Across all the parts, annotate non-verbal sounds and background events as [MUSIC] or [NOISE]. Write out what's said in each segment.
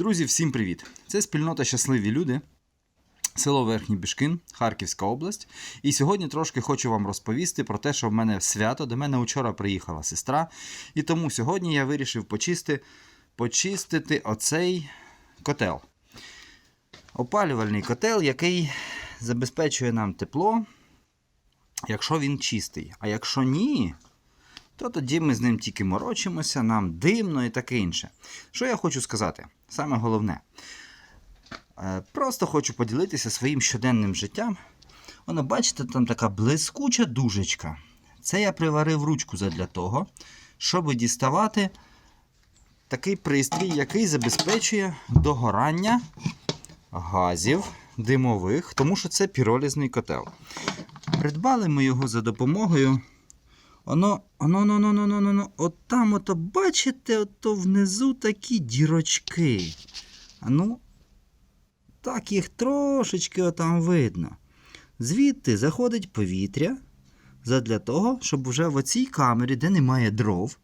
Друзі, всім привіт! Це спільнота Щасливі люди, село Верхній Бішкин, Харківська область. І сьогодні трошки хочу вам розповісти про те, що в мене свято. До мене вчора приїхала сестра. І тому сьогодні я вирішив почисти, почистити оцей котел. Опалювальний котел, який забезпечує нам тепло, якщо він чистий. А якщо ні, то тоді ми з ним тільки морочимося, нам димно і таке інше. Що я хочу сказати? Саме головне. Е, Просто хочу поділитися своїм щоденним життям. Воно, бачите, там така блискуча дужечка. Це я приварив ручку задля того, щоб діставати такий пристрій, який забезпечує догорання газів димових, тому що це піролізний котел. Придбали ми його за допомогою Оно, оно, оно, оно, оно, оно, от там, ото, бачите, ото внизу такі дірочки. А ну, так їх трошечки отам видно. Звідти заходить повітря задля того, щоб вже в оцій камері, де немає дров,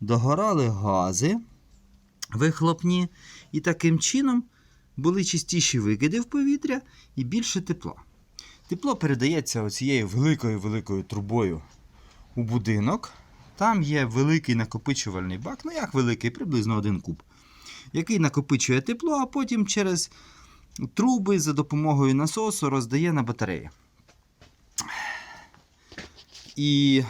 догорали гази вихлопні, і таким чином були чистіші викиди в повітря і більше тепла. Тепло передається оцією великою-великою трубою у будинок. Там є великий накопичувальний бак, ну як великий, приблизно один куб, який накопичує тепло, а потім через труби за допомогою насосу роздає на батареї. І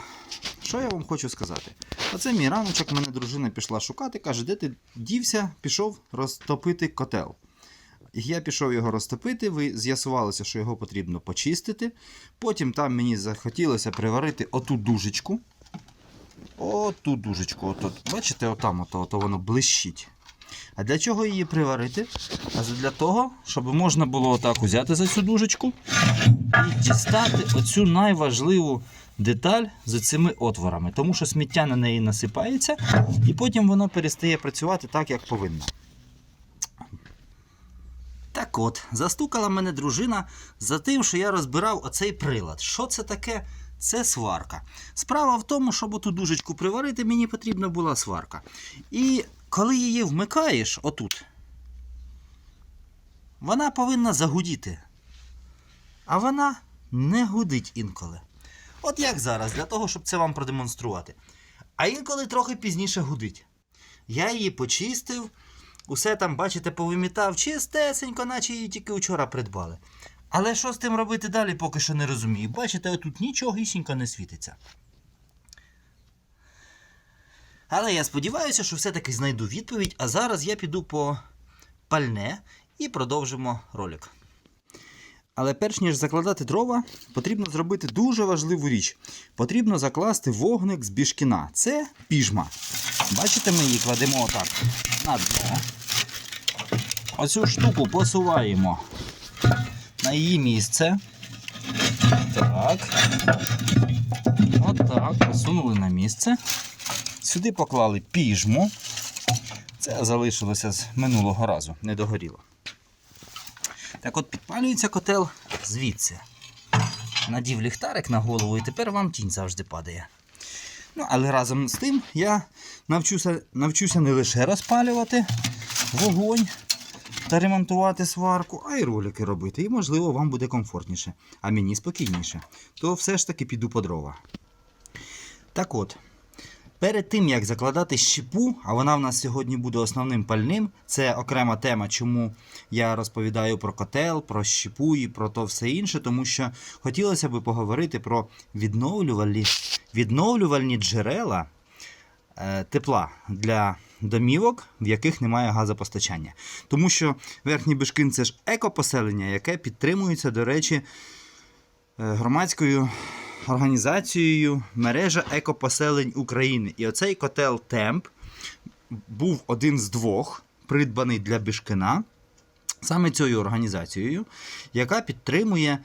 що я вам хочу сказати? Оце мій раночок, мене дружина пішла шукати, каже, де ти дівся, пішов розтопити котел. Я пішов його розтопити, ви з'ясувалося, що його потрібно почистити. Потім там мені захотілося приварити оту дужечку. Оту дужечку. Отут. Бачите, отам ото, ото воно блищить. А для чого її приварити? А для того, щоб можна було отак взяти за цю дужечку і дістати оцю найважливу деталь з цими отворами. Тому що сміття на неї насипається, і потім воно перестає працювати так, як повинно. От, застукала мене дружина за тим, що я розбирав оцей прилад. Що це таке? Це сварка. Справа в тому, щоб оту дужечку приварити, мені потрібна була сварка. І коли її вмикаєш отут, вона повинна загудіти. А вона не гудить інколи. От як зараз, для того, щоб це вам продемонструвати. А інколи трохи пізніше гудить. Я її почистив. Усе там, бачите, повимітав чистесенько, наче її тільки вчора придбали. Але що з тим робити далі, поки що не розумію. Бачите, тут нічого нічогісінько не світиться. Але я сподіваюся, що все-таки знайду відповідь, а зараз я піду по пальне і продовжимо ролик. Але перш ніж закладати дрова, потрібно зробити дуже важливу річ. Потрібно закласти вогник з біжкіна. Це піжма. Бачите, ми її кладемо отак на дно. Оцю штуку посуваємо на її місце. Так. Отак. Посунули на місце. Сюди поклали піжму. Це залишилося з минулого разу, не догоріло. Так от підпалюється котел звідси. Надів ліхтарик на голову і тепер вам тінь завжди падає. Ну, але разом з тим я навчуся, навчуся не лише розпалювати вогонь та ремонтувати сварку, а й ролики робити. І, можливо, вам буде комфортніше, а мені спокійніше. То все ж таки піду по дрова. Так от, перед тим як закладати щепу, а вона в нас сьогодні буде основним пальним, це окрема тема, чому я розповідаю про котел, про щепу і про то все інше, тому що хотілося б поговорити про відновлювальні, відновлювальні джерела е, тепла для домівок, в яких немає газопостачання. Тому що Верхній Бишкин це ж екопоселення, яке підтримується, до речі, е, громадською організацією мережа екопоселень України. І оцей котел Темп був один з двох, придбаний для Бішкина, саме цією організацією, яка підтримує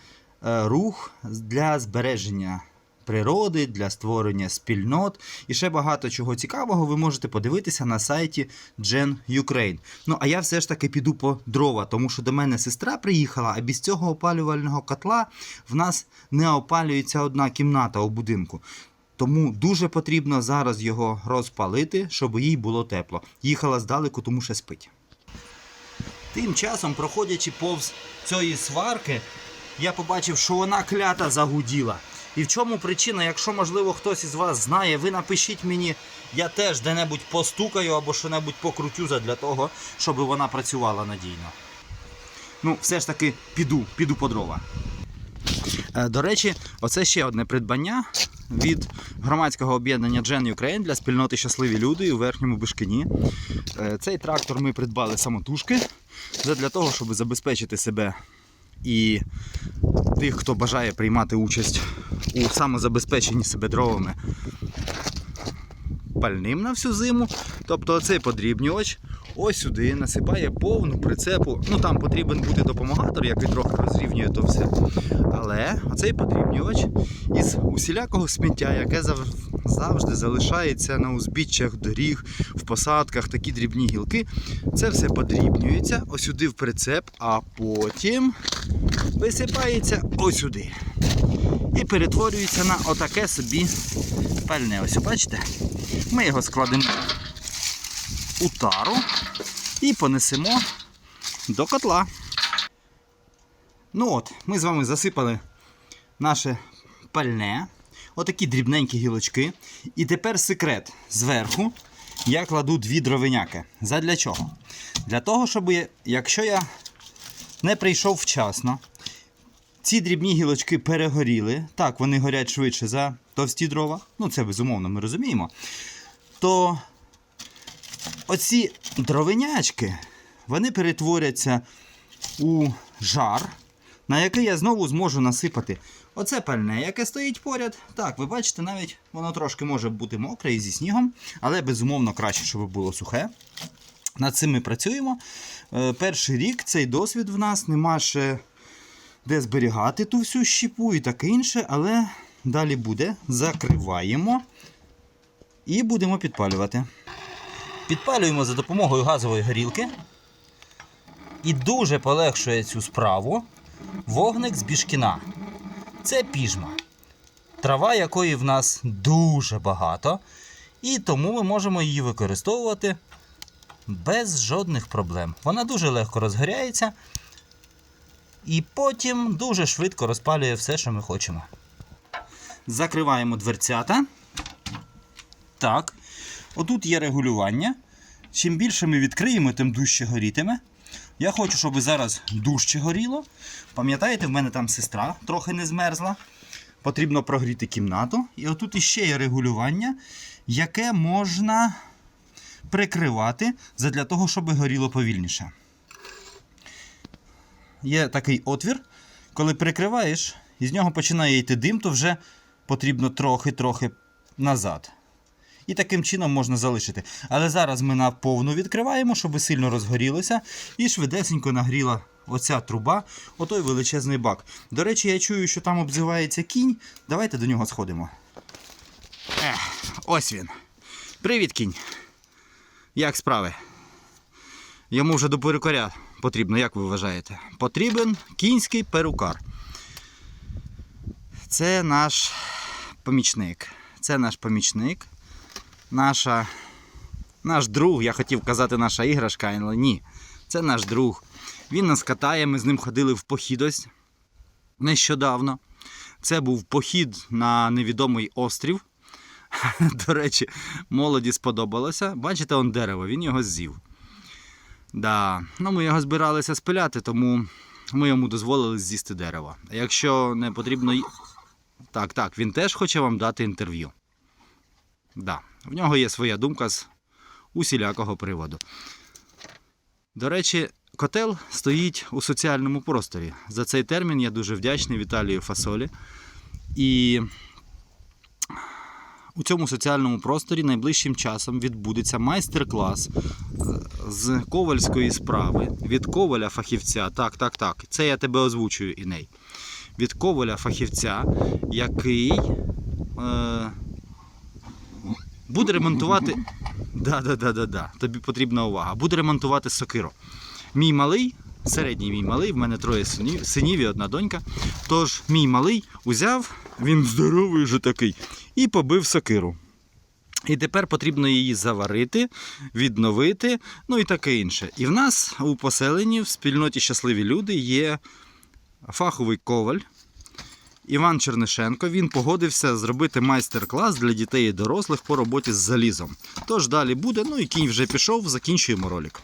е, рух для збереження природи, для створення спільнот і ще багато чого цікавого ви можете подивитися на сайті Gen Ukraine. Ну а я все ж таки піду по дрова, тому що до мене сестра приїхала, а без цього опалювального котла в нас не опалюється одна кімната у будинку. Тому дуже потрібно зараз його розпалити, щоб їй було тепло. Їхала здалеку, тому що спить. Тим часом, проходячи повз цієї сварки, я побачив, що вона клята загуділа. І в чому причина, якщо, можливо, хтось із вас знає, ви напишіть мені, я теж де-небудь постукаю або що-небудь покрутю для того, щоб вона працювала надійно. Ну, все ж таки піду, піду по дрова. Е, До речі, оце ще одне придбання від громадського об'єднання Gen Ukraine для спільноти Щасливі люди у верхньому Бишкині. Е, Цей трактор ми придбали самотужки для того, щоб забезпечити себе і тих, хто бажає приймати участь у самозабезпеченні себе дровами пальним на всю зиму. Тобто оцей подрібнювач ось сюди насипає повну прицепу. Ну там потрібен бути допомагатор, який трохи розрівнює то все. Але оцей подрібнювач із усілякого сміття, яке завжди залишається на узбіччях доріг, в посадках, такі дрібні гілки. Це все подрібнюється ось сюди в прицеп, а потім висипається ось сюди. І перетворюється на отаке собі пальне. Ось бачите? Ми його складемо у тару і понесемо до котла. Ну от, ми з вами засипали наше пальне. Отакі дрібненькі гілочки. І тепер секрет. Зверху я кладу дві дровиняки. Задля чого? Для того, щоб якщо я не прийшов вчасно, ці дрібні гілочки перегоріли. Так, вони горять швидше за товсті дрова. Ну, це безумовно, ми розуміємо. То оці дровинячки, вони перетворяться у жар, на який я знову зможу насипати оце пальне, яке стоїть поряд. Так, ви бачите, навіть воно трошки може бути мокре і зі снігом, але безумовно краще, щоб було сухе. Над цим ми працюємо. Е, Перший рік цей досвід в нас нема ще де зберігати ту всю щіпу і таке інше, але далі буде. Закриваємо і будемо підпалювати. Підпалюємо за допомогою газової горілки. І дуже полегшує цю справу вогник з біжкіна. Це піжма. Трава, якої в нас дуже багато, і тому ми можемо її використовувати без жодних проблем. Вона дуже легко розгоряється і потім дуже швидко розпалює все, що ми хочемо. Закриваємо дверцята. Так. Отут є регулювання. Чим більше ми відкриємо, тим дужче горітиме. Я хочу, щоб зараз дужче горіло. Пам'ятаєте, в мене там сестра трохи не змерзла. Потрібно прогріти кімнату. І отут іще є регулювання, яке можна прикривати для того, щоб горіло повільніше. Є такий отвір, коли прикриваєш, і з нього починає йти дим, то вже потрібно трохи-трохи назад. І таким чином можна залишити. Але зараз ми на повну відкриваємо, щоб сильно розгорілося, і швидесенько нагріла оця труба, отой величезний бак. До речі, я чую, що там обзивається кінь. Давайте до нього сходимо. Ех, ось він. Привіт, кінь. Як справи? Йому вже до перукаря потрібно, як ви вважаєте? Потрібен кінський перукар. Це наш помічник. Це наш помічник. Наша, наш друг, я хотів казати наша іграшка, але ні. Це наш друг. Він нас катає, ми з ним ходили в похід ось нещодавно. Це був похід на невідомий острів. [LAUGHS] До речі, молоді сподобалося. Бачите, он дерево, він його з'їв. Да. Ну, ми його збиралися спиляти, тому ми йому дозволили з'їсти дерево. Якщо не потрібно. Так, так, він теж хоче вам дати інтерв'ю. Да. В нього є своя думка з усілякого приводу. До речі, котел стоїть у соціальному просторі. За цей термін я дуже вдячний Віталію Фасолі. І у цьому соціальному просторі найближчим часом відбудеться майстер-клас е, з ковальської справи від коваля фахівця. Так, так, так. Це я тебе озвучую, Іней. Від коваля фахівця, який е, буде ремонтувати. Да, да, да, да, да. Тобі потрібна увага. Буде ремонтувати сокиру. Мій малий, середній мій малий, в мене троє синів, синів і одна донька. Тож мій малий узяв, він здоровий вже такий, і побив сокиру. І тепер потрібно її заварити, відновити, ну і таке інше. І в нас у поселенні в спільноті щасливі люди є фаховий коваль. Іван Чернишенко він погодився зробити майстер-клас для дітей і дорослих по роботі з залізом. Тож далі буде, ну і кінь вже пішов, закінчуємо ролик.